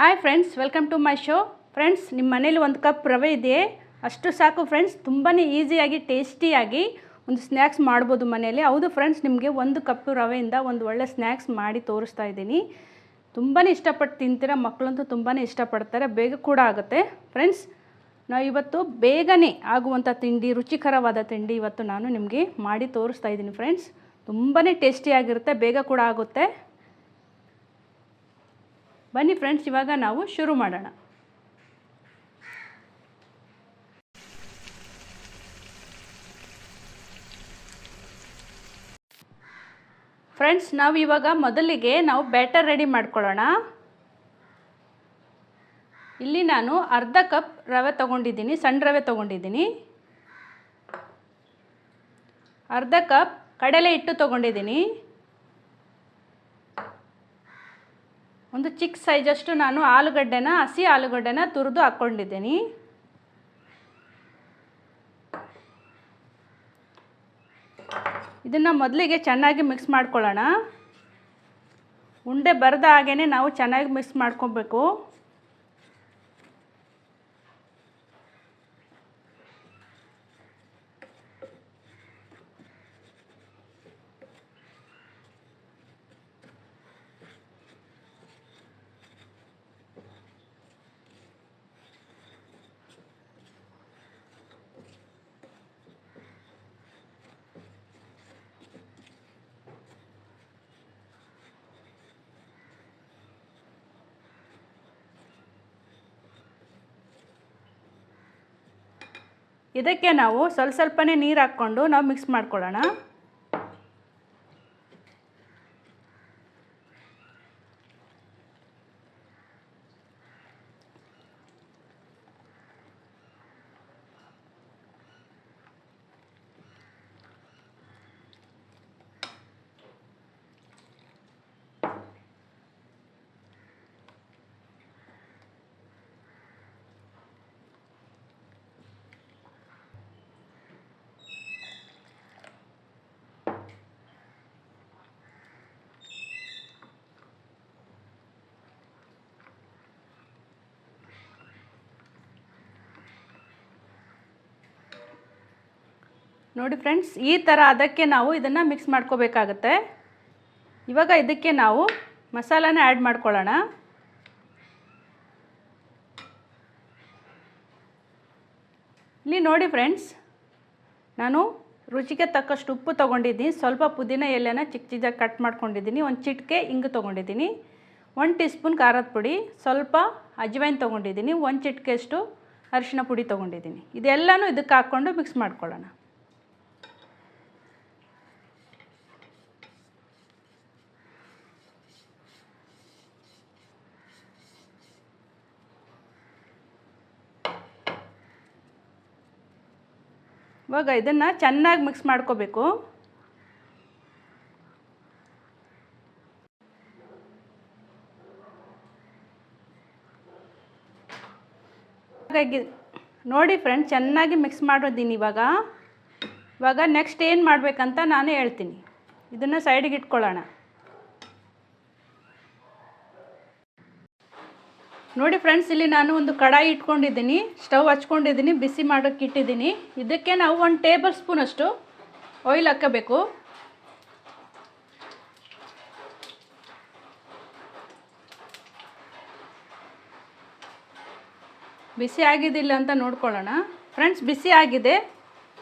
Hi friends welcome to my show friends ನಿಮ್ಮ ಮನೇಲಿ ಒಂದು ಕಪ್ ರವೆ ಇದೆಯೇ ಅಷ್ಟು ಸಾಕು ಫ್ರೆಂಡ್ಸ್ ತುಂಬಾ ಈಸಿಯಾಗಿ ಟೇಸ್ಟಿಯಾಗಿ ಒಂದು ಸ್ನ್ಯಾಕ್ಸ್ ಮಾಡ್ಬೋದು ಮನೆಯಲ್ಲಿ. ಹೌದು ಫ್ರೆಂಡ್ಸ್ ನಿಮಗೆ ಒಂದು ಕಪ್ ರವೆಯಿಂದ ಒಂದು ಒಳ್ಳೆ ಸ್ನ್ಯಾಕ್ಸ್ ಮಾಡಿ ತೋರಿಸ್ತಾ ಇದ್ದೀನಿ. ತುಂಬಾ ಇಷ್ಟಪಟ್ಟು ತಿಂತೀರ? ಮಕ್ಕಳಂತೂ ತುಂಬಾ ಇಷ್ಟಪಡ್ತಾರೆ. ಬೇಗ ಕೂಡ ಆಗುತ್ತೆ. ಫ್ರೆಂಡ್ಸ್ ನಾವು ಇವತ್ತು ಬೇಗನೆ ಆಗುವಂಥ ತಿಂಡಿ, ರುಚಿಕರವಾದ ತಿಂಡಿ ಇವತ್ತು ನಾನು ನಿಮಗೆ ಮಾಡಿ ತೋರಿಸ್ತಾ ಇದ್ದೀನಿ ಫ್ರೆಂಡ್ಸ್ ತುಂಬಾ ಟೇಸ್ಟಿಯಾಗಿರುತ್ತೆ ಬೇಗ ಕೂಡ ಆಗುತ್ತೆ. ಬನ್ನಿ ಫ್ರೆಂಡ್ಸ್ ಇವಾಗ ನಾವು ಶುರು ಮಾಡೋಣ. ಫ್ರೆಂಡ್ಸ್ ನಾವು ಇವಾಗ ಮೊದಲಿಗೆ ನಾವು ಬ್ಯಾಟರ್ ರೆಡಿ ಮಾಡ್ಕೊಳ್ಳೋಣ. ಇಲ್ಲಿ ನಾನು ಅರ್ಧ ಕಪ್ ರವೆ ತೊಗೊಂಡಿದ್ದೀನಿ, ಸಣ್ಣ ರವೆ ತೊಗೊಂಡಿದ್ದೀನಿ. ಅರ್ಧ ಕಪ್ ಕಡಲೆ ಹಿಟ್ಟು ತೊಗೊಂಡಿದ್ದೀನಿ. ಒಂದು ಚಿಕ್ಕ ಸೈಜಷ್ಟು ನಾನು ಆಲೂಗಡ್ಡೆನ, ಹಸಿ ಆಲೂಗಡ್ಡೆನ ತುರಿದು ಹಾಕ್ಕೊಂಡಿದ್ದೀನಿ. ಇದನ್ನು ಮೊದಲಿಗೆ ಚೆನ್ನಾಗಿ ಮಿಕ್ಸ್ ಮಾಡ್ಕೊಳ್ಳೋಣ. ಉಂಡೆ ಬರದ ಹಾಗೇ ನಾವು ಚೆನ್ನಾಗಿ ಮಿಕ್ಸ್ ಮಾಡ್ಕೊಬೇಕು. ಇದಕ್ಕೆ ನಾವು ಸ್ವಲ್ಪ ಸ್ವಲ್ಪನೇ ನೀರು ಹಾಕ್ಕೊಂಡು ನಾವು ಮಿಕ್ಸ್ ಮಾಡ್ಕೊಳ್ಳೋಣ. ನೋಡಿ ಫ್ರೆಂಡ್ಸ್, ಈ ಥರ ಅದಕ್ಕೆ ನಾವು ಇದನ್ನು ಮಿಕ್ಸ್ ಮಾಡ್ಕೋಬೇಕಾಗತ್ತೆ. ಇವಾಗ ಇದಕ್ಕೆ ನಾವು ಮಸಾಲಾನ ಆ್ಯಡ್ ಮಾಡ್ಕೊಳ್ಳೋಣ. ಇಲ್ಲಿ ನೋಡಿ ಫ್ರೆಂಡ್ಸ್, ನಾನು ರುಚಿಗೆ ತಕ್ಕಷ್ಟು ಉಪ್ಪು ತೊಗೊಂಡಿದ್ದೀನಿ. ಸ್ವಲ್ಪ ಪುದೀನ ಎಲೆನ ಚಿಕ್ಕ ಚಿಕ್ಕದಾಗಿ ಕಟ್ ಮಾಡ್ಕೊಂಡಿದ್ದೀನಿ. ಒಂದು ಚಿಟಿಕೆ ಹಿಂಗು ತೊಗೊಂಡಿದ್ದೀನಿ. ಒಂದು ಟೀ ಸ್ಪೂನ್ ಖಾರದ ಪುಡಿ, ಸ್ವಲ್ಪ ಅಜ್ವೈನ್ ತೊಗೊಂಡಿದ್ದೀನಿ. ಒಂದು ಚಿಟಿಕೆಯಷ್ಟು ಅರಿಶಿನ ಪುಡಿ ತೊಗೊಂಡಿದ್ದೀನಿ. ಇದೆಲ್ಲನೂ ಇದಕ್ಕೆ ಹಾಕ್ಕೊಂಡು ಮಿಕ್ಸ್ ಮಾಡ್ಕೊಳ್ಳೋಣ. ಇವಾಗ ಇದನ್ನು ಚೆನ್ನಾಗಿ ಮಿಕ್ಸ್ ಮಾಡ್ಕೋಬೇಕು. ಹಾಗಾಗಿ ನೋಡಿ ಫ್ರೆಂಡ್ ಚೆನ್ನಾಗಿ ಮಿಕ್ಸ್ ಮಾಡಿದ್ದೀನಿ ಇವಾಗ. ಇವಾಗ ನೆಕ್ಸ್ಟ್ ಏನು ಮಾಡಬೇಕಂತ ನಾನು ಹೇಳ್ತೀನಿ. ಇದನ್ನು ಸೈಡಿಗೆ ಇಟ್ಕೊಳ್ಳೋಣ. ನೋಡಿ ಫ್ರೆಂಡ್ಸ್ ಇಲ್ಲಿ ನಾನು ಒಂದು ಕಡಾಯಿ ಇಟ್ಕೊಂಡಿದ್ದೀನಿ ಸ್ಟವ್ ಹಚ್ಕೊಂಡಿದ್ದೀನಿ, ಬಿಸಿ ಮಾಡೋಕ್ಕೆ ಇಟ್ಟಿದ್ದೀನಿ. ಇದಕ್ಕೆ ನಾವು ಒಂದು ಟೇಬಲ್ ಸ್ಪೂನಷ್ಟು ಆಯಿಲ್ ಹಾಕಬೇಕು. ಬಿಸಿ ಆಗಿದ್ದಿಲ್ಲ ಅಂತ ನೋಡ್ಕೊಳ್ಳೋಣ. ಫ್ರೆಂಡ್ಸ್ ಬಿಸಿ ಆಗಿದೆ.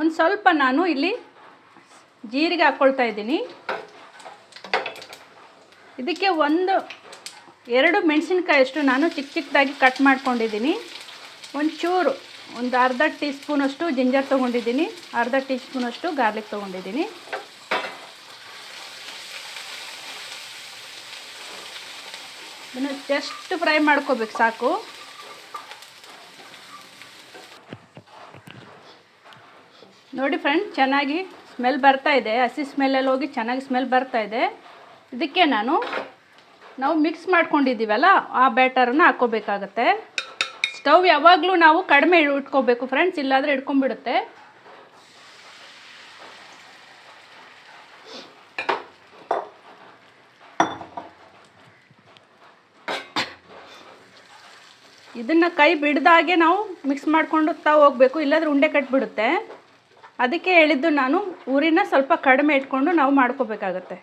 ಒಂದು ಸ್ವಲ್ಪ ನಾನು ಇಲ್ಲಿ ಜೀರಿಗೆ ಹಾಕ್ಕೊಳ್ತಾ ಇದ್ದೀನಿ. ಇದಕ್ಕೆ ಒಂದು ಎರಡು ಮೆಣಸಿನ್ಕಾಯಷ್ಟು ನಾನು ಚಿಕ್ಕ ಚಿಕ್ಕದಾಗಿ ಕಟ್ ಮಾಡ್ಕೊಂಡಿದ್ದೀನಿ. ಒಂಚೂರು ಒಂದು ಅರ್ಧ ಟೀ ಸ್ಪೂನಷ್ಟು ಜಿಂಜರ್ ತೊಗೊಂಡಿದ್ದೀನಿ. ಅರ್ಧ ಟೀ ಸ್ಪೂನಷ್ಟು ಗಾರ್ಲಿಕ್ ತೊಗೊಂಡಿದ್ದೀನಿ. ಇದನ್ನು ಜಸ್ಟ್ ಫ್ರೈ ಮಾಡ್ಕೋಬೇಕು ಸಾಕು. ನೋಡಿ ಫ್ರೆಂಡ್ ಚೆನ್ನಾಗಿ ಸ್ಮೆಲ್ ಬರ್ತಾ ಇದೆ. ಹಸಿ ಸ್ಮೆಲ್ಲಲ್ಲಿ ಹೋಗಿ ಚೆನ್ನಾಗಿ ಸ್ಮೆಲ್ ಬರ್ತಾ ಇದೆ. ಇದಕ್ಕೆ ನಾನು ನಾವು ಮಿಕ್ಸ್ ಮಾಡ್ಕೊಂಡಿದ್ದೀವಲ್ಲ, ಆ ಬ್ಯಾಟರನ್ನು ಹಾಕ್ಕೋಬೇಕಾಗತ್ತೆ. ಸ್ಟವ್ ಯಾವಾಗಲೂ ನಾವು ಕಡಿಮೆ ಇಟ್ಕೋಬೇಕು ಫ್ರೆಂಡ್ಸ್, ಇಲ್ಲಾಂದರೆ ಇಟ್ಕೊಂಡ್ಬಿಡುತ್ತೆ ಇದನ್ನು ಕೈ ಬಿಡ್ದಾಗೆ ನಾವು ಮಿಕ್ಸ್ ಮಾಡ್ಕೊಂಡು ಹೋಗಬೇಕು, ಇಲ್ಲಾಂದ್ರೆ ಉಂಡೆ ಕಟ್ಬಿಡುತ್ತೆ. ಅದಕ್ಕೆ ಹೇಳಿದ್ದು ನಾನು, ಊರಿನ ಸ್ವಲ್ಪ ಕಡಿಮೆ ಇಟ್ಕೊಂಡು ನಾವು ಮಾಡ್ಕೋಬೇಕಾಗತ್ತೆ.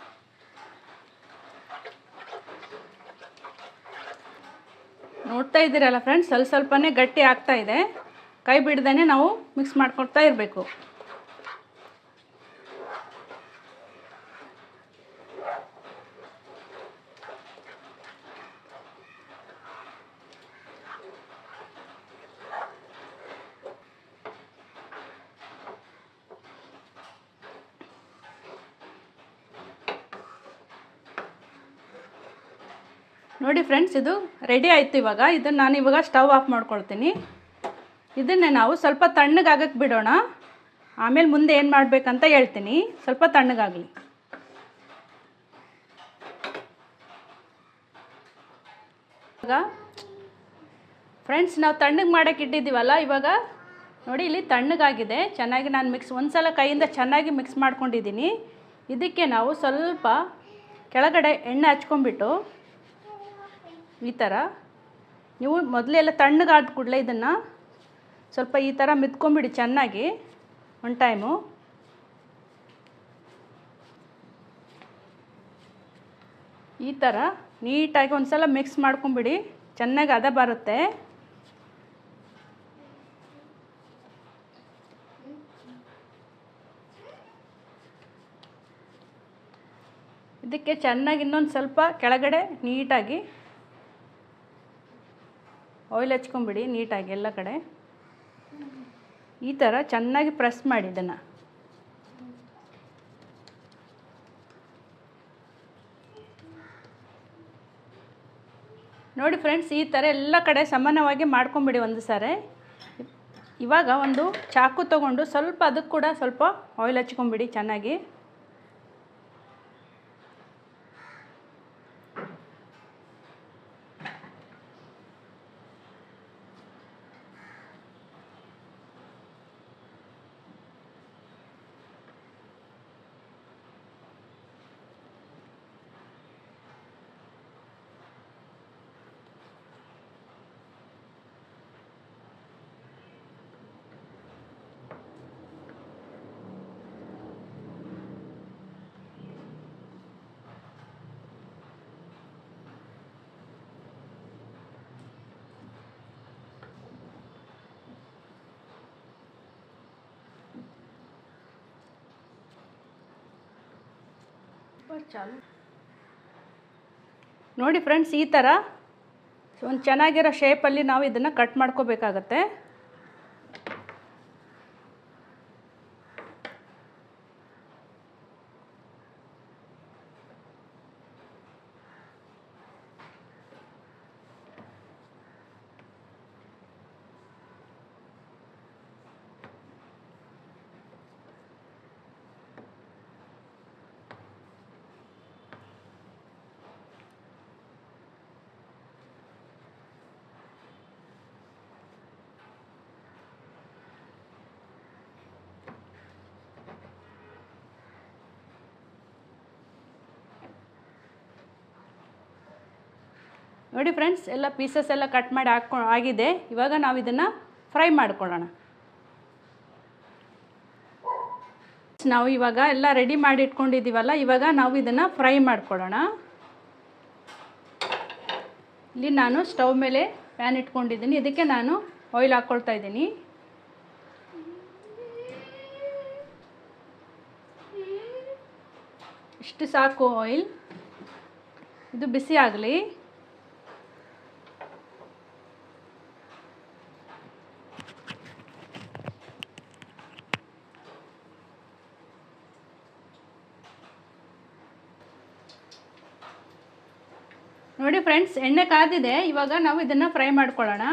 ನೋಡ್ತಾ ಇದ್ದೀರಲ್ಲ ಫ್ರೆಂಡ್ಸ್ ಸ್ವಲ್ಪ ಸ್ವಲ್ಪನೇ ಗಟ್ಟಿ ಆಗ್ತಾ ಇದೆ. ಕೈ ಬಿಡ್ದೇ ನಾವು ಮಿಕ್ಸ್ ಮಾಡ್ಕೊಳ್ತಾ ಇರಬೇಕು. ನೋಡಿ ಫ್ರೆಂಡ್ಸ್ ಇದು ರೆಡಿ ಆಯಿತು ಇವಾಗ. ಇದನ್ನು ನಾನು ಇವಾಗ ಸ್ಟವ್ ಆಫ್ ಮಾಡ್ಕೊಳ್ತೀನಿ. ಇದನ್ನೇ ನಾವು ಸ್ವಲ್ಪ ತಣ್ಣಗಾಗಕ್ಕೆ ಬಿಡೋಣ. ಆಮೇಲೆ ಮುಂದೆ ಏನು ಮಾಡಬೇಕಂತ ಹೇಳ್ತೀನಿ. ಸ್ವಲ್ಪ ತಣ್ಣಗಾಗಲಿ. ಇವಾಗ ಫ್ರೆಂಡ್ಸ್ ನಾವು ತಣ್ಣಗೆ ಮಾಡೋಕ್ಕೆ ಇಟ್ಟಿದ್ದೀವಲ್ಲ, ಇವಾಗ ನೋಡಿ ಇಲ್ಲಿ ತಣ್ಣಗಾಗಿದೆ. ಚೆನ್ನಾಗಿ ನಾನು ಮಿಕ್ಸ್ ಒಂದು ಸಲ ಕೈಯಿಂದ ಚೆನ್ನಾಗಿ ಮಿಕ್ಸ್ ಮಾಡ್ಕೊಂಡಿದ್ದೀನಿ. ಇದಕ್ಕೆ ನಾವು ಸ್ವಲ್ಪ ಕೆಳಗಡೆ ಎಣ್ಣೆ ಹಚ್ಕೊಂಡ್ಬಿಟ್ಟು ಈ ಥರ ನೀವು ಮೊದಲೆಲ್ಲ ತಣ್ಣಗಾದ ಕೂಡಲೇ ಇದನ್ನು ಸ್ವಲ್ಪ ಈ ಥರ ಮಿತ್ಕೊಂಬಿಡಿ ಚೆನ್ನಾಗಿ ಒನ್ ಟೈಮು ಈ ಥರ ನೀಟಾಗಿ ಒಂದು ಸಲ ಮಿಕ್ಸ್ ಮಾಡ್ಕೊಂಬಿಡಿ ಚೆನ್ನಾಗಿ ಅದ ಬರುತ್ತೆ. ಇದಕ್ಕೆ ಚೆನ್ನಾಗಿ ಇನ್ನೊಂದು ಸ್ವಲ್ಪ ಕೆಳಗಡೆ ನೀಟಾಗಿ ಆಯಿಲ್ ಹಚ್ಕೊಂಬಿಡಿ, ನೀಟಾಗಿ ಎಲ್ಲ ಕಡೆ. ಈ ಥರ ಚೆನ್ನಾಗಿ ಪ್ರೆಸ್ ಮಾಡಿ ಇದನ್ನು. ನೋಡಿ ಫ್ರೆಂಡ್ಸ್ ಈ ಥರ ಎಲ್ಲ ಕಡೆ ಸಮಾನವಾಗಿ ಮಾಡ್ಕೊಂಬಿಡಿ ಒಂದು ಸಾರಿ. ಇವಾಗ ಒಂದು ಚಾಕು ತೊಗೊಂಡು ಸ್ವಲ್ಪ ಅದಕ್ಕೆ ಕೂಡ ಸ್ವಲ್ಪ ಆಯಿಲ್ ಹಚ್ಕೊಂಬಿಡಿ ಚೆನ್ನಾಗಿ. ನೋಡಿ ಫ್ರೆಂಡ್ಸ್ ಈ ಥರ ಒಂದು ಚೆನ್ನಾಗಿರೋ ಶೇಪಲ್ಲಿ ನಾವು ಇದನ್ನು ಕಟ್ ಮಾಡ್ಕೋಬೇಕಾಗತ್ತೆ. ನೋಡಿ ಫ್ರೆಂಡ್ಸ್ ಎಲ್ಲ ಪೀಸಸ್ ಎಲ್ಲ ಕಟ್ ಮಾಡಿ ಹಾಕ್ಕೊ ಆಗಿದೆ. ಇವಾಗ ನಾವು ಇದನ್ನು ಫ್ರೈ ಮಾಡ್ಕೊಳ್ಳೋಣ. ನಾವು ಇವಾಗ ಎಲ್ಲ ರೆಡಿ ಮಾಡಿ ಇಟ್ಕೊಂಡಿದ್ದೀವಲ್ಲ, ಇವಾಗ ನಾವು ಇದನ್ನು ಫ್ರೈ ಮಾಡ್ಕೊಳ್ಳೋಣ. ಇಲ್ಲಿ ನಾನು ಸ್ಟವ್ ಮೇಲೆ ಪ್ಯಾನ್ ಇಟ್ಕೊಂಡಿದ್ದೀನಿ. ಇದಕ್ಕೆ ನಾನು ಆಯಿಲ್ ಹಾಕ್ಕೊಳ್ತಾ ಇದ್ದೀನಿ. ಇಷ್ಟು ಸಾಕು ಆಯಿಲ್ ಇದು ಬಿಸಿ ಆಗಲಿ. ನೋಡಿ ಫ್ರೆಂಡ್ಸ್ ಎಣ್ಣೆ ಕಾದಿದೆ. ಇವಾಗ ನಾವು ಇದನ್ನು ಫ್ರೈ ಮಾಡ್ಕೊಳ್ಳೋಣ.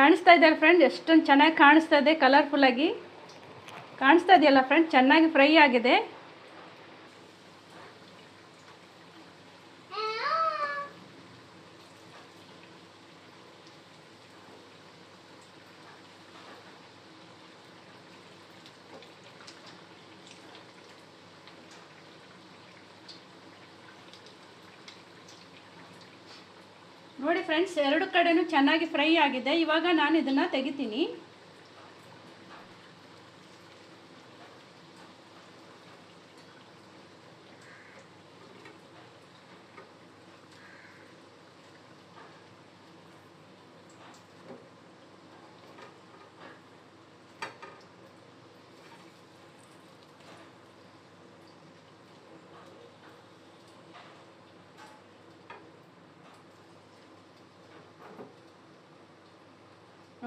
ಕಾಣಿಸ್ತಾ ಇದೆಯಲ್ಲ ಫ್ರೆಂಡ್ ಎಷ್ಟೊಂದು ಚೆನ್ನಾಗಿ ಕಾಣಿಸ್ತಾ ಇದೆ ಕಲರ್ಫುಲ್ಲಾಗಿ ಕಾಣಿಸ್ತಾ ಇದೆಯಲ್ಲ ಫ್ರೆಂಡ್ ಚೆನ್ನಾಗಿ ಫ್ರೈ ಆಗಿದೆ. ನೋಡಿ ಫ್ರೆಂಡ್ಸ್ ಎರಡು ಕಡೆನೂ ಚೆನ್ನಾಗಿ ಫ್ರೈ ಆಗಿದೆ. ಇವಾಗ ನಾನು ಇದನ್ನು ತೆಗಿತೀನಿ.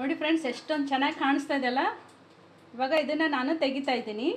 ನೋಡಿ ಫ್ರೆಂಡ್ಸ್ ಎಷ್ಟೊಂದು ಚೆನ್ನಾಗಿ ಕಾಣಿಸ್ತಾ ಇದೆಯಲ್ಲ ಇವಾಗ ಇದನ್ನು ನಾನು ತೆಗಿತಾ ಇದ್ದೀನಿ.